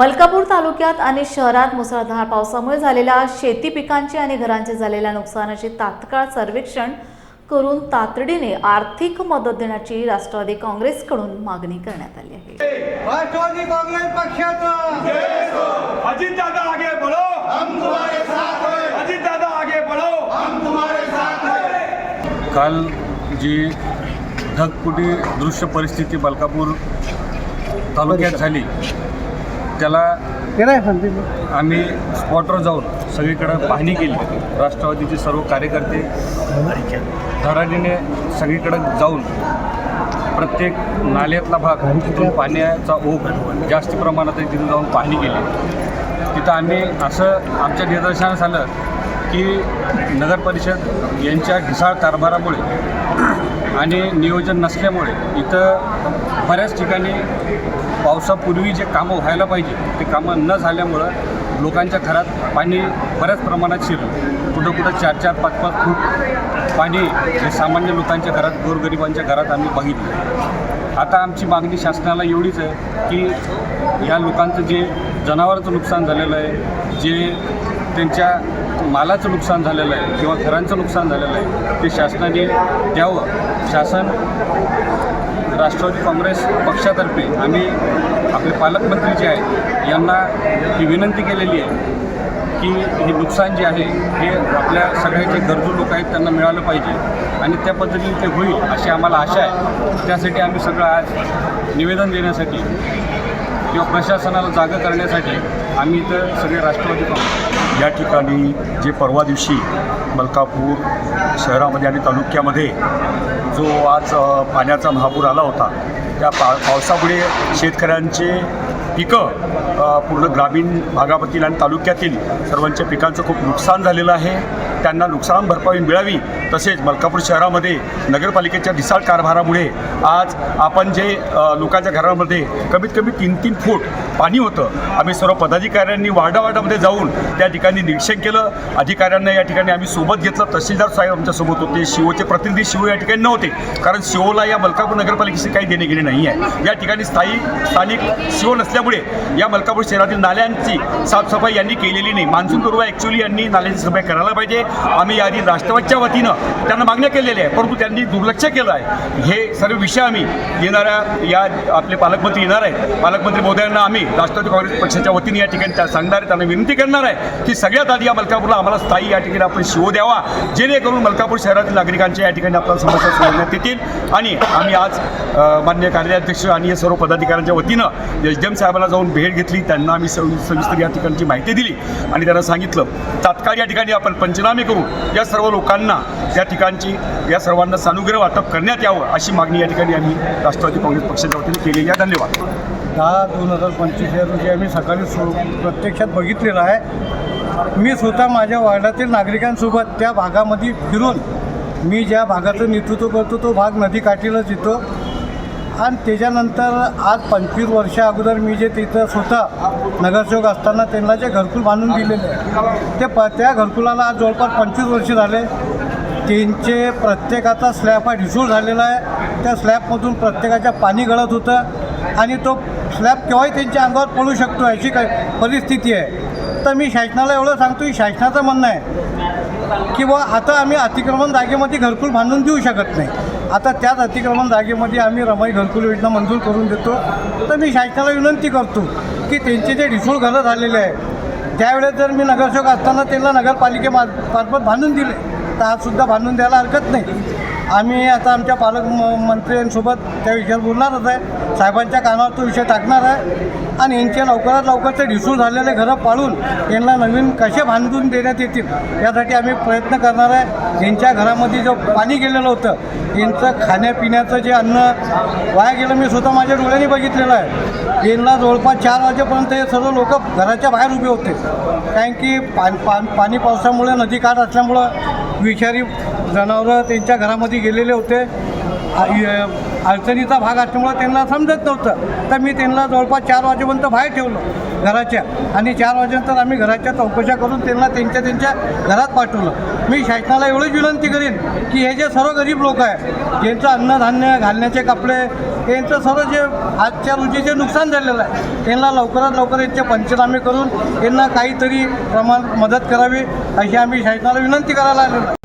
मलकापूर तालुक्यात आणि शहरात मुसळधार पावसामुळे झालेल्या शेती पिकांची आणि घरांचे झालेल्या नुकसानाचे तात्काळ सर्वेक्षण करून तातडीने आर्थिक मदत देण्याची राष्ट्रवादी काँग्रेसकडून मागणी करण्यात आली आहे. राष्ट्रवादी काँग्रेस पक्षाचा. अजीत दादा आगे बढ़ो। हम तुम्हारे साथ हैं। अजीत दादा आगे बढ़ो। हम तुम्हारे साथ हैं। काल जी ढगफुटी दृश्य परिस्थिती मलकापूर तालुक्यात झाली त्याला. आम्ही स्पॉटवर जाऊन सगळीकडे पाहणी केली राष्ट्रवादीचे सर्व कार्यकर्ते धडाडीने सगळीकडे जाऊन प्रत्येक नाल्यातला भाग तिथून पाण्याचा ओघ जास्त प्रमाणात आहे तिथून जाऊन पाहणी केली तिथं आम्ही असं आमच्या निदर्शनास आलं की नगर परिषद यांच्या ढिसाळ कारभारामुळे आणि नियोजन नसल्यामुळे इथं बऱ्याच ठिकाणी पावसापूर्वी जे कामं व्हायला पाहिजे ते कामं न झाल्यामुळं लोकांच्या घरात पाणी बऱ्याच प्रमाणात शिरलं. कुठं कुठं चार चार पाच पाच फूट पाणी हे सामान्य लोकांच्या घरात गोरगरिबांच्या घरात आम्ही बघितलं. आता आमची मागणी शासनाला एवढीच आहे की या लोकांचं जे जनावरांचं नुकसान झालेलं आहे जे त्यांच्या मालाचं नुकसान झालेलं आहे किंवा घरांचं नुकसान झालेलं आहे ते शासनाने द्यावं. शासन राष्ट्रवादी काँग्रेस पक्षातर्फे आम्ही आपले पालकमंत्री जे आहेत यांना ही विनंती केलेली आहे की हे नुकसान जे आहे हे आपल्या सगळ्या जे गरजू लोक आहेत त्यांना मिळालं पाहिजे आणि त्या पद्धतीने ते होईल अशी आम्हाला आशा आहे. त्यासाठी आम्ही सगळं आज निवेदन देण्यासाठी किंवा प्रशासनाला जागं करण्यासाठी आम्ही इथं सगळे राष्ट्रवादी काँग्रेस या ठिकाणी जे परवा दिवशी मलकापूर शहरामध्ये आणि तालुक्यामध्ये जो आज पाण्याचा महापूर आला होता त्या पा पावसामुळे शेतकऱ्यांचे पिकं पूर्ण ग्रामीण भागामधील आणि तालुक्यातील सर्वांच्या पिकांचं खूप नुकसान झालेलं आहे. त्यांना नुकसान भरपाई मिळावी तसेच मलकापूर शहरामध्ये नगरपालिकेच्या ढिसाळ कारभारामुळे आज आपण जे लोकांच्या घरामध्ये कमीत कमी तीन तीन फूट पाणी होतं आम्ही सर्व पदाधिकाऱ्यांनी वार्डावार्डामध्ये जाऊन त्या ठिकाणी निरीक्षण केलं. अधिकाऱ्यांना या ठिकाणी आम्ही सोबत घेतलं. तहसीलदार साहेब आमच्यासोबत होते. शिवोचे प्रतिनिधी शिव या ठिकाणी नव्हते. कारण शिवोला या मलकापूर नगरपालिकेशी काही देणे घेणे नाही आहे. या ठिकाणी स्थायी स्थानिक शिव नसल्यामुळे या मलकापूर शहरातील नाल्यांची साफसफाई यांनी केलेली नाही. मान्सून पूर्व ॲक्च्युली यांनी नाल्यांची सफाई करायला पाहिजे. आम्ही यादी राष्ट्रवादच्या वतीनं त्यांना मागण्या केलेल्या आहे परंतु त्यांनी दुर्लक्ष केलं आहे. हे सर्व विषय आम्ही येणाऱ्या या आपले पालकमंत्री येणार आहेत. पालकमंत्री मोदयांना आम्ही राष्ट्रवादी काँग्रेस पक्षाच्या वतीने या ठिकाणी त्या सांगणार आहे त्यांना विनंती करणार आहे की सगळ्यात आधी या मलकापूरला आम्हाला स्थायी या ठिकाणी आपण शिव द्यावा. जेणेकरून मलकापूर शहरातील नागरिकांच्या या ठिकाणी आपल्याला समस्या सोडवण्यात येतील. आणि आम्ही आज मान्य कार्याध्यक्ष आणि या सर्व पदाधिकाऱ्यांच्या वतीनं एच डी एम साहेबांना जाऊन भेट घेतली. त्यांना आम्ही सवि सविस्तर या ठिकाणची माहिती दिली आणि त्यांना सांगितलं तात्काळ या ठिकाणी आपण पंचनामे करून या सर्व लोकांना या ठिकाणची या सर्वांना सानुग्रह वाटप करण्यात यावं अशी मागणी या ठिकाणी आम्ही राष्ट्रवादी काँग्रेस पक्षाच्या वतीने केलेली आहे. धन्यवाद. दहा दोन हजार पंचवीस या रोजी आम्ही सकाळी प्रत्यक्षात बघितलेलं आहे. मी स्वतः माझ्या वार्डातील नागरिकांसोबत त्या भागामध्ये फिरून मी ज्या भागाचं नेतृत्व करतो तो भाग नदीकाठीलाच येतो आणि त्याच्यानंतर आज पंचवीस वर्षा अगोदर मी जे तिथं स्वतः नगरसेवक असताना त्यांना जे घरकुल बांधून दिलेले आहे ते प त्या घरकुलाला आज जवळपास पंचवीस वर्ष झाले. त्यांचे प्रत्येकाचा स्लॅब हा ढिसूळ झालेला आहे. त्या स्लॅबमधून प्रत्येकाच्या पाणी गळत होतं आणि तो स्लॅब केव्हाही त्यांच्या अंगावर पडू शकतो अशी काय परिस्थिती आहे. तर मी शासनाला एवढं सांगतो की शासनाचं म्हणणं आहे की बुवा आता आम्ही अतिक्रमण जागेमध्ये घरकुल बांधून देऊ शकत नाही. आता त्याच अतिक्रमण जागेमध्ये आम्ही रमाई घरकुल योजना मंजूर करून देतो. तर मी शासनाला विनंती करतो की त्यांचे जे ढिसूळ घरं झालेले आहे त्यावेळेस जर मी नगरसेवक असताना त्यांना नगरपालिकेमार्फत बांधून दिले तर आजसुद्धा बांधून द्यायला हरकत नाही. आम्ही आता आमच्या पालक म- मंत्र्यांसोबत त्या विषयावर बोलणारच आहे. साहेबांच्या कानावर तो विषय टाकणार आहे. आणि यांच्या लवकरात लवकर ते ढिसूळ झालेले घरं पाळून यांना नवीन कसे बांधून देण्यात येतील यासाठी आम्ही प्रयत्न करणार आहे. यांच्या घरामध्ये जो पाणी गेलेलं होतं यांचं खाण्यापिण्याचं जे अन्न वाया गेलं मी स्वतः माझ्या डोळ्याने बघितलेलं आहे. यांना जवळपास चार वाजेपर्यंत हे सर्व लोक घराच्या बाहेर उभे होते. कारण की पान पान पाणी पावसामुळे नदी काठ असल्यामुळं विषारी जनावरं त्यांच्या घरामध्ये गेलेले होते. अडचणीचा भाग असल्यामुळं त्यांना समजत नव्हतं. तर मी त्यांना जवळपास चार वाजेपर्यंत बाहेर ठेवलं घराच्या. आणि चार वाजेनंतर आम्ही घराच्या चौकशा करून त्यांना त्यांच्या त्यांच्या घरात पाठवलं. मी शासनाला एवढीच विनंती करीन की हे जे सर्व गरीब लोक आहे ज्यांचं अन्नधान्य घालण्याचे कपडे यांचं सर्व जे आजच्या रोजी जे नुकसान झालेलं आहे त्यांना लवकरात लवकर यांचे पंचनामे करून यांना काहीतरी प्रमाण मदत करावी अशी आम्ही शासनाला विनंती करायला आलेलो